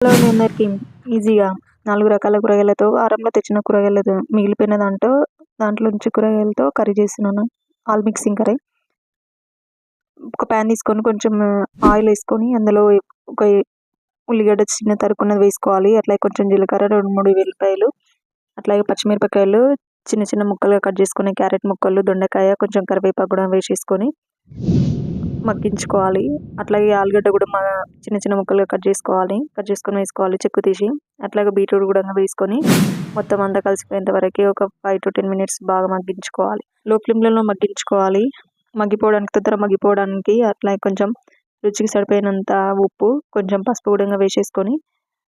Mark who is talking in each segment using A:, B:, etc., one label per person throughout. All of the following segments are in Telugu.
A: హలో అందరికీ ఈజీగా నాలుగు రకాల కూరగాయలతో వారంలో తెచ్చిన కూరగాయలతో మిగిలిపోయిన దాంట్లో దాంట్లో నుంచి కూరగాయలతో కర్రీ చేస్తున్నాను. All mixing curry. ఒక ప్యాన్ తీసుకొని కొంచెం ఆయిల్ వేసుకొని అందులో ఒక ఉల్లిగడ్డ చిన్న తరుకున్నది వేసుకోవాలి. అట్లాగే కొంచెం జీలకర్ర రెండు మూడు వెల్లిపాయలు అట్లాగే పచ్చిమిరపకాయలు చిన్న చిన్న ముక్కలుగా కట్ చేసుకుని క్యారెట్ ముక్కలు దొండకాయ కొంచెం కరివేపాకు కూడా వేసేసుకొని మగ్గించుకోవాలి. అట్లాగే ఆలుగడ్డ కూడా మా చిన్న చిన్న ముక్కలుగా కట్ చేసుకోవాలి. కట్ చేసుకొని వేసుకోవాలి చెక్కు తీసి. అట్లాగే బీట్రూట్ కూడా వేసుకొని మొత్తం అంతా కలిసిపోయేంత వరకు ఒక ఫైవ్ టు టెన్ మినిట్స్ బాగా మగ్గించుకోవాలి. లో ఫ్లేమ్లలో మగ్గించుకోవాలి. మగ్గిపోవడానికి తొందర మగ్గిపోవడానికి అట్లా కొంచెం రుచికి సరిపోయినంత ఉప్పు కొంచెం పసుపు కూడా వేసేసుకొని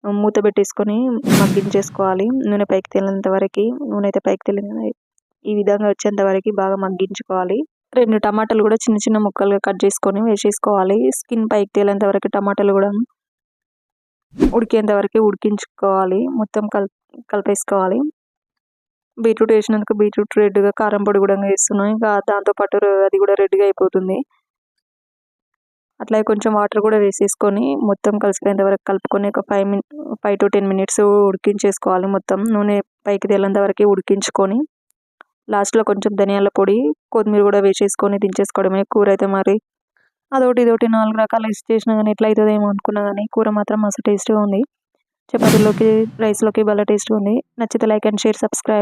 A: మూత పెట్టేసుకొని మగ్గించేసుకోవాలి. నూనె పైకి తేలినంత వరకు నూనె అయితే పైకి తేలిన ఈ విధంగా వచ్చేంత వరకు బాగా మగ్గించుకోవాలి. రెండు టమాటాలు కూడా చిన్న చిన్న ముక్కలుగా కట్ చేసుకొని వేసేసుకోవాలి. స్కిన్ పైకి తేలేంత వరకు టమాటాలు కూడా ఉడికేంత వరకు ఉడికించుకోవాలి. మొత్తం కల్ కలిపేసుకోవాలి. బీట్రూట్ వేసినందుకు బీట్రూట్ రెడ్గా కారం పొడి కూడా వేస్తున్నాం. ఇంకా దాంతోపాటు అది కూడా రెడ్గా అయిపోతుంది. అట్లాగే కొంచెం వాటర్ కూడా వేసేసుకొని మొత్తం కలిసిపోయేంత వరకు కలుపుకొని ఒక five min five to ten minutes ఉడికించేసుకోవాలి మొత్తం. నూనె పైకి తేలేంత వరకు ఉడికించుకొని లాస్ట్లో కొంచెం ధనియాల పొడి కొత్తిమీర కూడా వేసేసుకొని దించేసుకోవడమే కూర అయితే మరి. అదొకటి ఇదొకటి నాలుగు రకాలు వేసి చేసినా కానీ ఎట్లా అవుతుందేమో అనుకున్నా కానీ కూర మాత్రం మస్తు టేస్ట్గా ఉంది. చపాతీలోకి రైస్లోకి భలే టేస్ట్గా ఉంది. నచ్చితే లైక్ అండ్ షేర్ సబ్స్క్రైబ్.